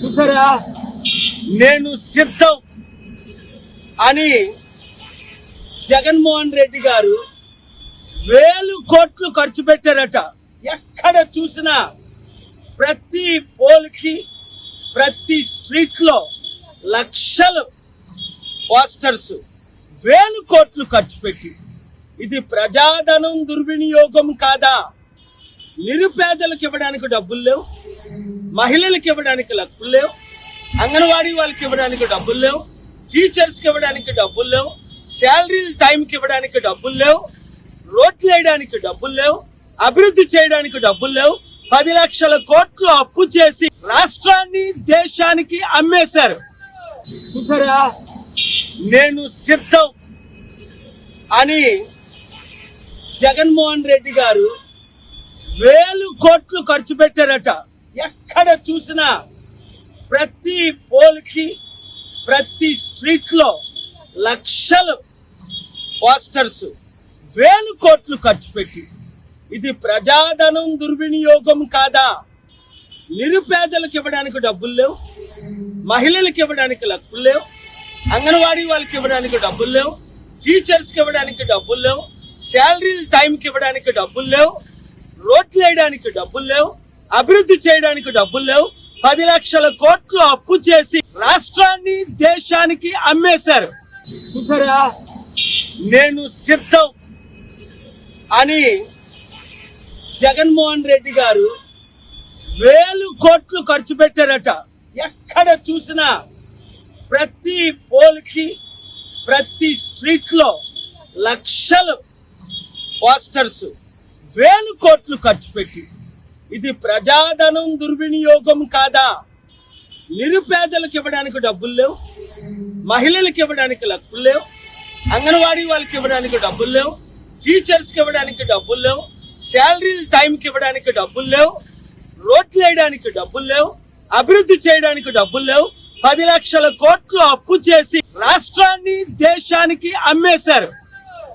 చూసారా? నేను సిద్ధం అని జగన్మోహన్ రెడ్డి గారు వేలు కోట్లు ఖర్చు పెట్టారట. ఎక్కడ చూసినా ప్రతి పోల్కి ప్రతి స్ట్రీట్లో లక్షలు పోస్టర్స్ వేలు కోట్లు ఖర్చు పెట్టి. ఇది ప్రజాధనం దుర్వినియోగం కాదా? నిరుపేదలకు ఇవ్వడానికి డబ్బులు లేవు. మహిళలకు ఇవ్వడానికి లక్కులు లేవు. అంగన్వాడీ వాళ్ళకి ఇవ్వడానికి డబ్బులు లేవు. టీచర్స్కి ఇవ్వడానికి డబ్బులు లేవు. శాలరీ టైంకి ఇవ్వడానికి డబ్బులు లేవు. రోడ్లు వేయడానికి డబ్బులు లేవు. అభివృద్ధి చేయడానికి డబ్బులు లేవు. పది లక్షల కోట్లు అప్పు చేసి రాష్ట్రాన్ని దేశానికి అమ్మేశారు. చూసారా? నేను సిద్ధం అని జగన్మోహన్ రెడ్డి గారు వేలు కోట్లు ఖర్చు పెట్టారట. ఎక్కడ చూసినా ప్రతి పోల్కి ప్రతి స్ట్రీట్లో లక్షలు పోస్టర్స్ వేలు కోట్లు ఖర్చు పెట్టి. ఇది ప్రజాధనం దుర్వినియోగం కాదా? నిరుపేదలకు ఇవ్వడానికి డబ్బులు లేవు మహిళలకు ఇవ్వడానికి లక్కులు లేవు అంగన్వాడీ వాళ్ళకి ఇవ్వడానికి డబ్బులు లేవు టీచర్స్కి ఇవ్వడానికి డబ్బులు లేవు శాలరీ టైంకి ఇవ్వడానికి డబ్బులు లేవు రోడ్లు వేయడానికి డబ్బులు లేవు అభివృద్ధి చేయడానికి డబ్బులు లేవు. పది లక్షల కోట్లు అప్పు చేసి రాష్ట్రాన్ని దేశానికి అమ్మేశారు. చూసారా? నేను సిద్ధం అని జగన్మోహన్ రెడ్డి గారు వేలు కోట్లు ఖర్చు పెట్టారట. ఎక్కడ చూసినా ప్రతి పోల్కి ప్రతి స్ట్రీట్లో లక్షలు పోస్టర్స్ వేలు కోట్లు ఖర్చు పెట్టి ఇది ప్రజాధనం దుర్వినియోగం కాదా? నిరుపేదలకు ఇవ్వడానికి డబ్బులు లేవు మహిళలకు ఇవ్వడానికి లక్కులు లేవు అంగన్వాడీ వాళ్ళకి ఇవ్వడానికి డబ్బులు లేవు టీచర్స్కి ఇవ్వడానికి డబ్బులు లేవు శాలరీ టైంకి ఇవ్వడానికి డబ్బులు లేవు రోడ్లు వేయడానికి డబ్బులు లేవు అభివృద్ధి చేయడానికి డబ్బులు లేవు పది లక్షల కోట్లు అప్పు చేసి రాష్ట్రాన్ని దేశానికి అమ్మేశారు.